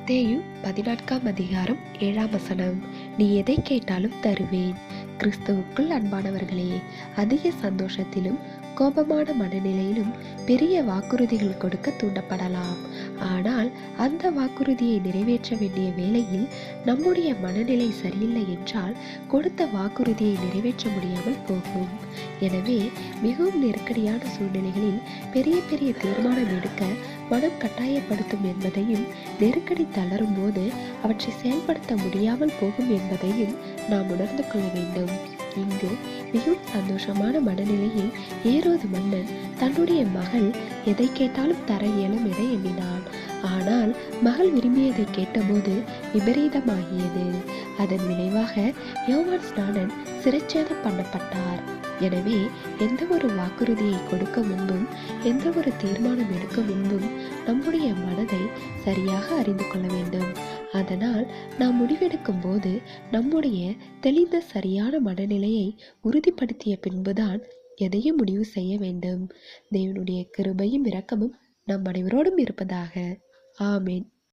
மத்தேயு பதினான்காம் அதிகாரம் ஏழாம் வசனம். நீ எதை கேட்டாலும் தருவேன். கிறிஸ்துவுக்குள் அன்பானவர்களே அதிக சந்தோஷத்திலும் கோபமான மனநிலையிலும் பெரிய வாக்குறுதிகள் கொடுக்க தூண்டப்படலாம். ஆனால் அந்த வாக்குறுதியை நிறைவேற்ற வேண்டிய வேளையில் நம்முடைய மனநிலை சரியில்லை என்றால் கொடுத்த வாக்குறுதியை நிறைவேற்ற முடியாமல் போகும். எனவே மிகவும் நெருக்கடியான சூழ்நிலைகளில் பெரிய பெரிய தீர்மானம் எடுக்க மனம் கட்டாயப்படுத்தும் என்பதையும் நெருக்கடி தளரும் போது அவற்றை செயல்படுத்த முடியாமல் போகும் என்பதையும் நாம் உணர்ந்து கொள்ள வேண்டும். இங்கு மிகவும் சந்தோஷமான மனநிலையில் ஏரோது மன்னன் தன்னுடைய மகள் எதை கேட்டாலும் தர இயலும் என எண்ணினான். ஆனால் மகள் விரும்பியதை கேட்டபோது விபரீதமாகியது. அதன் விளைவாக யோவான் ஸ்நானன் சிறைச்சேதம் பண்ணப்பட்டார். எனவே எந்த ஒரு வாக்குறுதியை கொடுக்க முன்பும் எந்த ஒரு தீர்மானம் எடுக்க முன்பும் நம்முடைய மனதை சரியாக அறிந்து கொள்ள வேண்டும். அதனால் நாம் முடிவெடுக்கும் போது நம்முடைய தெளிந்த சரியான மனநிலையை உறுதிப்படுத்திய பின்புதான் எதையும் முடிவு செய்ய வேண்டும். தேவனுடைய கிருபையும் இரக்கமும் நம் அனைவரோடும் இருப்பதாக. ஆமேன்.